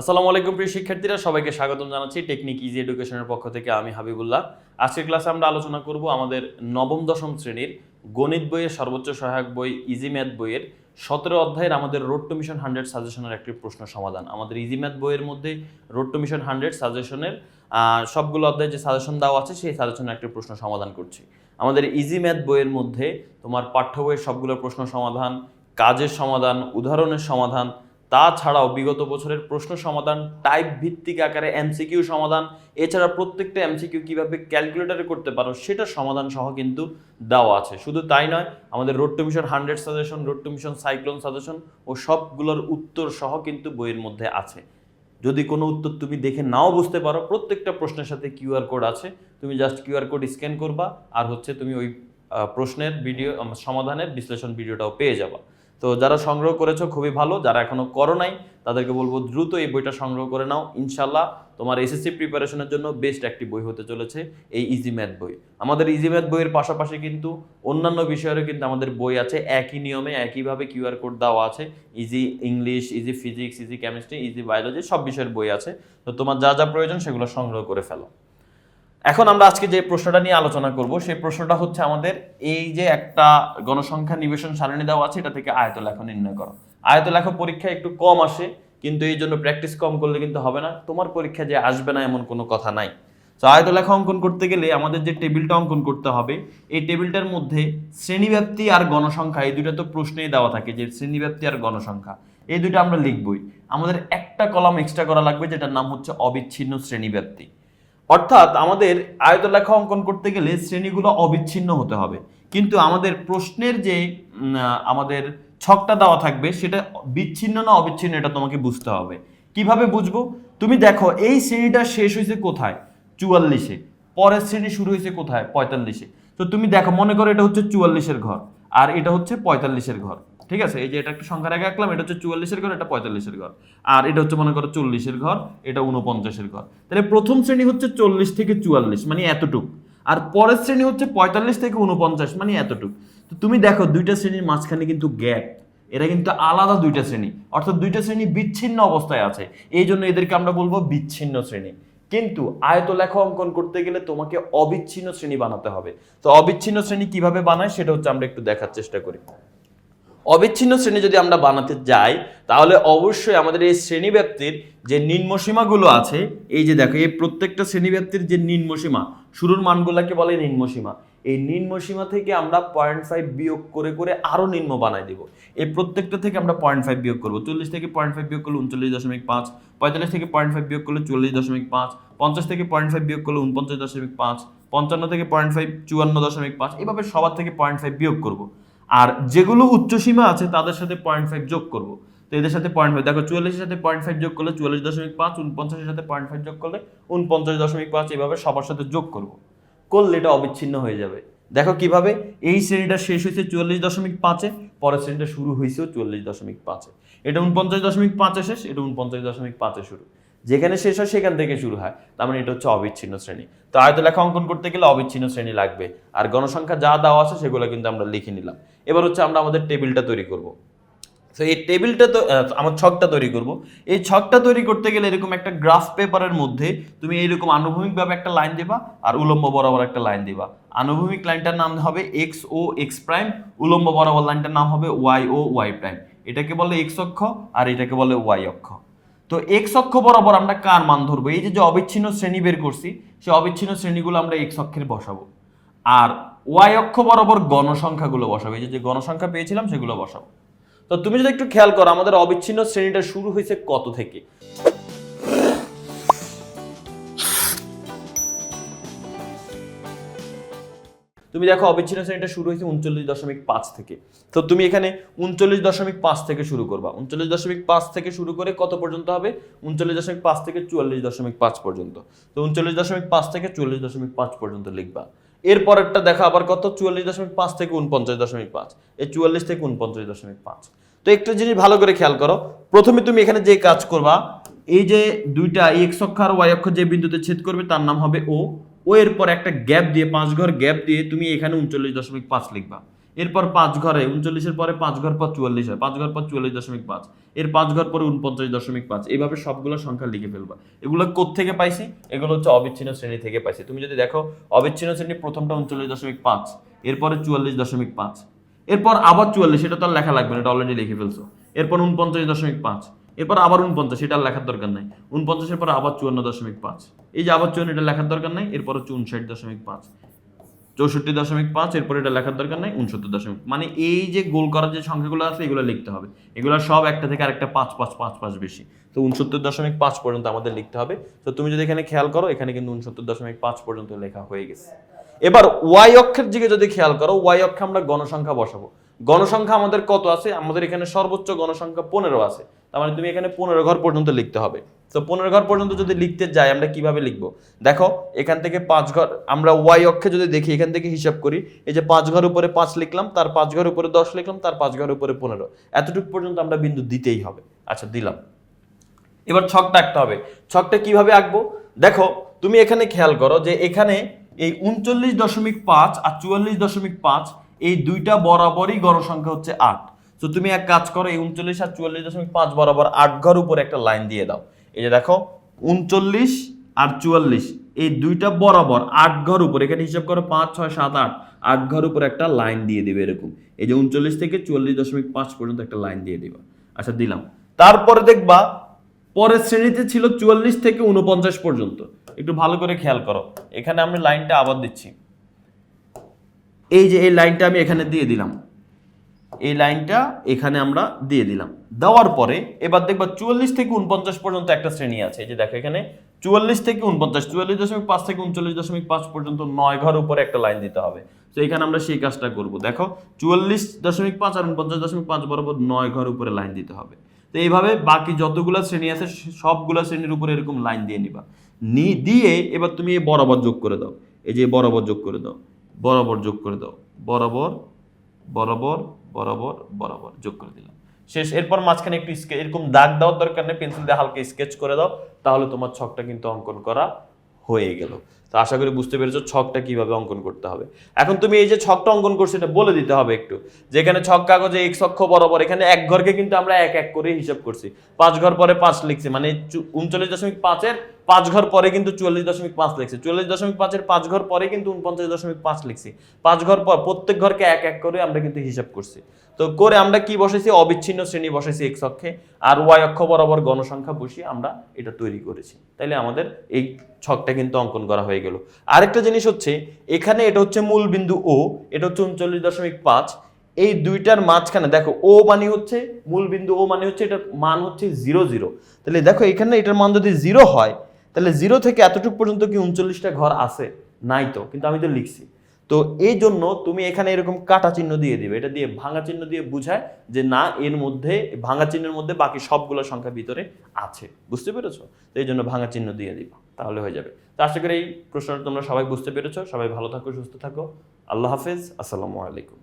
আসসালামু আলাইকুম, প্রিয় শিক্ষার্থীরা। সবাইকে স্বাগতম জানাচ্ছি টেকনিক ইজি এডুকেশনের পক্ষ থেকে। আমি হাবিবুল্লাহ। আজকের ক্লাসে আমরা আলোচনা করব আমাদের নবম, দশম শ্রেণির গণিত বইয়ের সর্বোচ্চ সহায়ক বই, ইজি ম্যাথ বইয়ের সতেরো অধ্যায়ের আমাদের রোড টু মিশন হান্ড্রেড সাজেশনের একটি প্রশ্ন সমাধান। আমাদের ইজি ম্যাথ বইয়ের মধ্যে রোড টু মিশন হান্ড্রেড সাজেশনের সবগুলো অধ্যায়ে যে সাজেশন দেওয়া আছে, সেই সাজেশনের একটি প্রশ্ন সমাধান করছি। আমাদের ইজি ম্যাথ বইয়ের মধ্যে তোমার পাঠ্য বইয়ের সবগুলো প্রশ্ন সমাধান, কাজের সমাধান, উদাহরণের সমাধান তাছাড়াও বিগত বছরের প্রশ্ন সমাধান টাইপ ভিত্তিক আকারে এমসিকিউ সমাধান, এছাড়া প্রত্যেকটা এমসিকিউ কীভাবে ক্যালকুলেটরে করতে পারো সেটা সমাধান সহ কিন্তু দেওয়া আছে। শুধু তাই নয়, আমাদের road to mission hundred suggestion road to mission cyclone suggestion ও সবগুলোর উত্তর সহ কিন্তু বইয়ের মধ্যে আছে। যদি কোনো উত্তর তুমি দেখে নাও বুঝতে পারো, প্রত্যেকটা প্রশ্নের সাথে কিউআর কোড আছে। তুমি জাস্ট কিউআর কোড স্ক্যান করবা, আর হচ্ছে তুমি ওই প্রশ্নের ভিডিও সমাধানের বিশ্লেষণ ভিডিওটাও পেয়ে যাবা। তো যারা সংগ্রহ করেছ, খুবই ভালো। যারা এখনও করো নাই, তাদেরকে বলব দ্রুত এই বইটা সংগ্রহ করে নাও। ইনশাল্লাহ তোমার এসএসসি প্রিপারেশনের জন্য বেস্ট একটি বই হতে চলেছে, এই ইজি ম্যাথ বই। আমাদের ইজি ম্যাথ বইয়ের পাশাপাশি কিন্তু অন্যান্য বিষয়েরও কিন্তু আমাদের বই আছে। একই নিয়মে, একইভাবে কিউআর কোড দেওয়া আছে। Easy English easy physics easy chemistry easy biology সব বিষয়ের বই আছে। তো তোমার যা যা প্রয়োজন সেগুলো সংগ্রহ করে ফেলো। এখন আমরা আজকে যে প্রশ্নটা নিয়ে আলোচনা করব, সেই প্রশ্নটা হচ্ছে আমাদের এই যে একটা গণসংখ্যা নিবেশন সারণী দেওয়া আছে, এটা থেকে আয়তলেখ নির্ণয় করো। আয়তলেখ পরীক্ষা একটু কম আসে, কিন্তু এই জন্য প্র্যাকটিস কম করলে কিন্তু হবে না। তোমার পরীক্ষা যে আসবে না এমন কোনো কথা নাই। তো আয়তলেখ অঙ্কন করতে গেলে আমাদের যে টেবিলটা অঙ্কন করতে হবে, এই টেবিলটার মধ্যে শ্রেণীব্যাপ্তি আর গণসংখ্যা, এই দুইটা তো প্রশ্নেই দেওয়া থাকে যে শ্রেণীব্যাপ্তি আর গণসংখ্যা। এই দুইটা আমরা লিখবই। আমাদের একটা কলাম এক্সট্রা করা লাগবে, যেটার নাম হচ্ছে অবিচ্ছিন্ন শ্রেণীব্যাপ্তি। অর্থাৎ আমাদের আয়তলেখা অঙ্কন করতে গেলে শ্রেণীগুলো অবিচ্ছিন্ন হতে হবে। কিন্তু আমাদের প্রশ্নের যে আমাদের ছকটা দেওয়া থাকবে, সেটা বিচ্ছিন্ন না অবিচ্ছিন্ন এটা তোমাকে বুঝতে হবে। কীভাবে বুঝব? তুমি দেখো, এই শ্রেণীটা শেষ হয়েছে কোথায়? চুয়াল্লিশে। পরের শ্রেণি শুরু হয়েছে কোথায়? পঁয়তাল্লিশে। তো তুমি দেখো, মনে করো এটা হচ্ছে চুয়াল্লিশের ঘর, আর এটা হচ্ছে পঁয়তাল্লিশের ঘর। ঠিক আছে? এই যে এটা একটা সংখ্যা রেখে রাখলাম এটা হচ্ছে চুয়াল্লিশের ঘর, এটা পঁয়তাল্লিশের ঘর। আর এটা হচ্ছে মনে করো চল্লিশের ঘর, এটা উনপঞ্চাশের ঘর। তাহলে প্রথম শ্রেণি হচ্ছে চল্লিশ থেকে চুয়াল্লিশ মানে এতটুক। আর পরের শ্রেণি হচ্ছে পঁয়তাল্লিশ থেকে উনপঞ্চাশ মানে এতটুক। তো তুমি দেখো, দুইটা শ্রেণির মাঝখানে কিন্তু গ্যাপ। এরা কিন্তু আলাদা দুইটা শ্রেণি, অর্থাৎ দুইটা শ্রেণি বিচ্ছিন্ন অবস্থায় আছে। এই জন্য এদেরকে আমরা বলব বিচ্ছিন্ন শ্রেণি। কিন্তু আয়ত লেখা অঙ্কন করতে গেলে তোমাকে অবিচ্ছিন্ন শ্রেণি বানাতে হবে। তো অবিচ্ছিন্ন শ্রেণি কীভাবে বানায়, সেটা হচ্ছে আমরা একটু দেখার চেষ্টা করি। অবিচ্ছিন্ন শ্রেণি যদি আমরা বানাতে যাই, তাহলে অবশ্যই আমাদের এই শ্রেণীব্যাপ্তির যে নিম্নসীমাগুলো আছে, এই যে দেখো, এই প্রত্যেকটা শ্রেণীব্যাপ্তির যে নিম্নসীমা শুরুর মানগুলোকে বলে নিম্নসীমা এই নিম্নসীমা থেকে আমরা পয়েন্ট ফাইভ বিয়োগ করে করে আরও নিম্ন বানাই দিব। এই প্রত্যেকটা থেকে আমরা পয়েন্ট ফাইভ বিয়োগ করব। চল্লিশ থেকে পয়েন্ট ফাইভ বিয়োগ করলে উনচল্লিশ দশমিক পাঁচ, পঁয়তাল্লিশ থেকে পয়েন্ট ফাইভ বিয়োগ করলে চল্লিশ দশমিক পাঁচ, পঞ্চাশ থেকে পয়েন্ট ফাইভ বিয়োগ করলে উনপঞ্চাশ দশমিক পাঁচ, পঞ্চান্ন থেকে পয়েন্ট ফাইভ চুয়ান্ন দশমিক পাঁচ, এভাবে সবার থেকে পয়েন্ট ফাইভ বিয়োগ করব। আর যেগুলো উচ্চসীমা আছে, তাদের সাথে পয়েন্ট ফাইভ যোগ করব। তো এদের সাথে পয়েন্ট ফাইভ দেখো চুয়াল্লিশের সাথে পয়েন্ট ফাইভ যোগ করলে চুয়াল্লিশ দশমিক পাঁচ উনপঞ্চাশের সাথে পয়েন্ট ফাইভ যোগ করলে উনপঞ্চাশ দশমিক পাঁচ, এভাবে সবার সাথে যোগ করব। করলে এটা অবিচ্ছিন্ন হয়ে যাবে। দেখো কীভাবে? এই শ্রেণীটা শেষ হয়েছে চুয়াল্লিশ দশমিক পাঁচে পরের শ্রেণীটা শুরু হয়েছেও চুয়াল্লিশ দশমিক পাঁচে এটা উনপঞ্চাশ দশমিক পাঁচে শেষ, এটা উনপঞ্চাশ দশমিক পাঁচে শুরু। যেখানে শেষ হয় সেখান থেকে শুরু হয়। তার মানে এটা হচ্ছে অবিচ্ছিন্ন শ্রেণি। তো আয়তলেখা অঙ্কন করতে গেলে অবিচ্ছিন্ন শ্রেণি লাগবে। আর গণসংখ্যা যা দেওয়া আছে সেগুলো কিন্তু আমরা লিখে নিলাম। এবার হচ্ছে আমরা আমাদের টেবিলটা তৈরি করব। তো এই টেবিলটা তো আমার ছকটা তৈরি করব। এই ছকটা তৈরি করতে গেলে এরকম একটা গ্রাফ পেপারের মধ্যে তুমি এইরকম আনুভূমিকভাবে একটা লাইন দেবা আর উলম্ব বরাবর একটা লাইন দিবা। আনুভূমিক লাইনটার নাম হবে এক্স ও এক্স প্রাইম, উলম্ব বরাবর লাইনটার নাম হবে ওয়াই ও ওয়াই প্রাইম। এটাকে বলে এক্স অক্ষ আর এটাকে বলে ওয়াই অক্ষ। তো এক্স অক্ষ বরাবর আমরা কার মান ধরবো? এই যে যে অবিচ্ছিন্ন শ্রেণি বের করছি, সে অবিচ্ছিন্ন শ্রেণীগুলো আমরা এক্স অক্ষের বসাবো। আর ওয়াই অক্ষ বরাবর গণসংখ্যাগুলো বসাবো। এই যে যে গণসংখ্যা পেয়েছিলাম, সেগুলো বসাবো। তো তুমি যদি একটু খেয়াল করো, আমাদের অবিচ্ছিন্ন শ্রেণীটা শুরু হয়েছে কত থেকে? তুমি দেখো অবিচ্ছিন্ন শ্রেণীটা শুরু হয়েছে উনচল্লিশ দশমিক পাঁচ থেকে। তো তুমি এখানে উনচল্লিশ দশমিক পাঁচ থেকে শুরু করবা। উনচল্লিশ দশমিক পাঁচ থেকে শুরু করে কত পর্যন্ত হবে? উনচল্লিশ দশমিক পাঁচ থেকে চুয়াল্লিশ দশমিক পাঁচ পর্যন্ত। তো উনচল্লিশ দশমিক পাঁচ থেকে চুয়াল্লিশ দশমিক পাঁচ পর্যন্ত লিখবা। এরপরেরটা দেখা আবার কত? চুয়াল্লিশ দশমিক পাঁচ থেকে উনপঞ্চাশ দশমিক পাঁচ। এই চুয়াল্লিশ থেকে উনপঞ্চাশ দশমিক পাঁচ। তো একটা জিনিস ভালো করে খেয়াল করো। প্রথমে তুমি এখানে যে কাজ করবা, এই যে দুইটা এক্স অক্ষ আর ওয়াই অক্ষ যে বিন্দুতে ছেদ করবে, তার নাম হবে ও। ও এর পর একটা গ্যাপ দিয়ে, পাঁচ ঘর গ্যাপ দিয়ে তুমি এখানে উনচল্লিশ দশমিক পাঁচ লিখবা। এরপর পাঁচ ঘরে, উনচল্লিশের পরে পাঁচ ঘর পর চুয়াল্লিশ হয়, পাঁচ ঘর পর চুয়াল্লিশ দশমিক পাঁচ। এর পাঁচ ঘর পরে উনপঞ্চাশ দশমিক পাঁচ। এইভাবে সবগুলো সংখ্যা লিখে ফেলবা। এগুলো থেকে পাইছি? এগুলো হচ্ছে অবিচ্ছিন্ন শ্রেণি থেকে পাইছি। তুমি যদি দেখো, অবিচ্ছিন্ন শ্রেণি প্রথমটা উনচল্লিশ দশমিক পাঁচ, এরপরে চুয়াল্লিশ দশমিক পাঁচ। এরপর আবার চুয়াল্লিশ এটা তো আর লেখা লাগবে না, এটা অলরেডি লিখে ফেলছো। এরপর উনপঞ্চাশ দশমিক পাঁচ। এরপর আবার উনপঞ্চাশ এটা লেখার দরকার নাই। উনপঞ্চাশের পর আবার চুয়ান্ন দশমিক পাঁচ। এই যে আবার চুয়ান্ন, এটা লেখার দরকার নাই, এরপর হচ্ছে উনষাট দশমিক পাঁচ। চৌষট্টি দশমিক পাঁচ, এরপর এটা লেখার দরকার নাই উনসত্তর দশমিক মানে এই যে গোল করার যে সংখ্যাগুলো আছে, এগুলো লিখতে হবে। এগুলো সব একটা থেকে আরেকটা পাঁচ পাঁচ পাঁচ পাঁচ বেশি। তো উনসত্তর দশমিক পাঁচ পর্যন্ত আমাদের লিখতে হবে। তো তুমি যদি এখানে খেয়াল করো, এখানে কিন্তু উনসত্তর দশমিক পাঁচ পর্যন্ত লেখা হয়ে গেছে। এবার ওয়াই অক্ষের দিকে যদি খেয়াল করো, ওয়াই অক্ষে আমরা গণসংখ্যা বসাবো। গণসংখ্যা আমাদের কত আছে? আমাদের এখানে সর্বোচ্চ গণসংখ্যা পনেরো আছে। তার মানে তুমি এখানে পনেরো ঘর পর্যন্ত লিখতে হবে। তো পনেরো ঘর পর্যন্ত যদি লিখতে যাই, আমরা কীভাবে লিখব? দেখো, এখান থেকে পাঁচ ঘর, আমরা ওয়াই অক্ষে যদি দেখি, এখান থেকে হিসাব করি, এই যে পাঁচ ঘর উপরে পাঁচ লিখলাম, তার পাঁচ ঘর উপরে দশ লিখলাম, তার পাঁচ ঘর উপরে পনেরো। এতটুকু পর্যন্ত আমরা বিন্দু দিতেই হবে। আচ্ছা দিলাম। এবার ছকটা আঁকতে হবে। ছকটা কীভাবে আঁকবো? দেখো, তুমি এখানে খেয়াল করো যে এখানে এই উনচল্লিশ দশমিক পাঁচ আর চুয়াল্লিশ দশমিক পাঁচ এই দুইটা বরাবরই গণসংখ্যা হচ্ছে আট। তো তুমি এক কাজ করো, এই উনচল্লিশ আর চুয়াল্লিশ দশমিক পাঁচ বরাবর আট ঘর উপরে একটা লাইন দিয়ে দাও। এই যে দেখো, উনচল্লিশ আর চুয়াল্লিশ, এই দুইটা বরাবর আট ঘর উপর, এখানে হিসাব করো পাঁচ, ছয়, সাত, আট আট ঘর উপর একটা লাইন দিয়ে দিবে এরকম। এই যে উনচল্লিশ থেকে চুয়াল্লিশ দশমিক পাঁচ পর্যন্ত একটা লাইন দিয়ে দিবা। আচ্ছা দিলাম। তারপরে দেখবা, পরের শ্রেণীতে ছিল চুয়াল্লিশ থেকে উনপঞ্চাশ পর্যন্ত। একটু ভালো করে খেয়াল করো। এখানে আমি লাইনটা আবার দিচ্ছি। এই যে এই লাইনটা আমি এখানে দিয়ে দিলাম। এই লাইনটা এখানে আমরা দিয়ে দিলাম। দেওয়ার পরে এবার দেখবা চুয়াল্লিশ থেকে উনপঞ্চাশ পর্যন্ত একটা শ্রেণি আছে। এই যে দেখো এখানে চুয়াল্লিশ থেকে উনপঞ্চাশ, চুয়াল্লিশ দশমিক পাঁচ থেকে উনচল্লিশ দশমিক পাঁচ পর্যন্ত নয় ঘর উপরে একটা লাইন দিতে হবে। তো এখানে আমরা সেই কাজটা করব। দেখো, চুয়াল্লিশ দশমিক পাঁচ আর উনপঞ্চাশ দশমিক পাঁচ বরাবর নয় ঘর উপরে লাইন দিতে হবে। তো এইভাবে বাকি যতগুলো শ্রেণি আছে, সবগুলো শ্রেণির উপরে এরকম লাইন দিয়ে নিবা। দিয়ে এবার তুমি এই বরাবর যোগ করে দাও। এই যে বরাবর যোগ করে দাও। বরাবর যোগ করে দাও। বরাবর বরাবর বরাবর বরাবর যোগ করে দিলাম। শেষ, এরপর মাঝখানে একটু স্কেচ এরকম দাগ দেওয়ার দরকার নেই, পেন্সিল দিয়ে হালকা স্কেচ করে দাও, তাহলে তোমার ছকটা কিন্তু অঙ্কন করা হয়ে গেল। তো আশা করি বুঝতে পেরেছ ছকটা কীভাবে অঙ্কন করতে হবে। এখন তুমি এই যে ছকটা অঙ্কন করছ, এটা বলে দিতে হবে একটু। যেখানে ছক কাগজে এক অক্ষ বরাবর, এখানে এক ঘরকে কিন্তু আমরা এক এক করে হিসাব করছি। পাঁচ ঘর পরে পাঁচ লিখছি মানে উনচল্লিশ দশমিক পাঁচের পাঁচ ঘর পরে কিন্তু চুয়াল্লিশ দশমিক পাঁচ লিখছি। চুয়াল্লিশ দশমিক পাঁচের পাঁচ ঘর পরে কিন্তু উনপঞ্চাশ দশমিক পাঁচ লিখছি। পাঁচ ঘর পর প্রত্যেক ঘরকে এক এক করে আমরা কিন্তু হিসাব করছি। তো করে আমরা কি বসাইছি? অবিচ্ছিন্ন শ্রেণি বসাইছি এক্স অক্ষে। আর ওয়াই অক্ষ বরাবর গণসংখ্যা বসিয়ে আমরা এটা তৈরি করেছি। তাইলে আমাদের এই ছকটা কিন্তু অঙ্কন করা হয়ে গেল। আরেকটা জিনিস হচ্ছে, এখানে এটা হচ্ছে মূল বিন্দু ও এটা হচ্ছে উনচল্লিশ দশমিক পাঁচ। এই দুইটার মাঝখানে, দেখো ও মানে হচ্ছে, মূল বিন্দু ও মানে হচ্ছে, এটার মান হচ্ছে জিরো জিরো। তাহলে দেখো, এখানে এটার মান যদি জিরো হয় তাহলে জিরো থেকে এতটুকু পর্যন্ত কি উনচল্লিশটা ঘর আছে? নাই তো, কিন্তু আমি তো লিখছি। তো এই জন্য তুমি এখানে এরকম কাটা চিহ্ন দিয়ে দিবে। এটা দিয়ে ভাঙা চিহ্ন দিয়ে বুঝায় যে না, এর মধ্যে, ভাঙা চিহ্নের মধ্যে বাকি সবগুলো সংখ্যা ভিতরে আছে। বুঝতে পেরেছ? তো এই জন্য ভাঙা চিহ্ন দিয়ে দিবা। তাহলে হয়ে যাবে। তো আশা করি এই প্রশ্নটা তোমরা সবাই বুঝতে পেরেছ। সবাই ভালো থাকো, সুস্থ থাকো। আল্লাহ হাফেজ। আসসালামু আলাইকুম।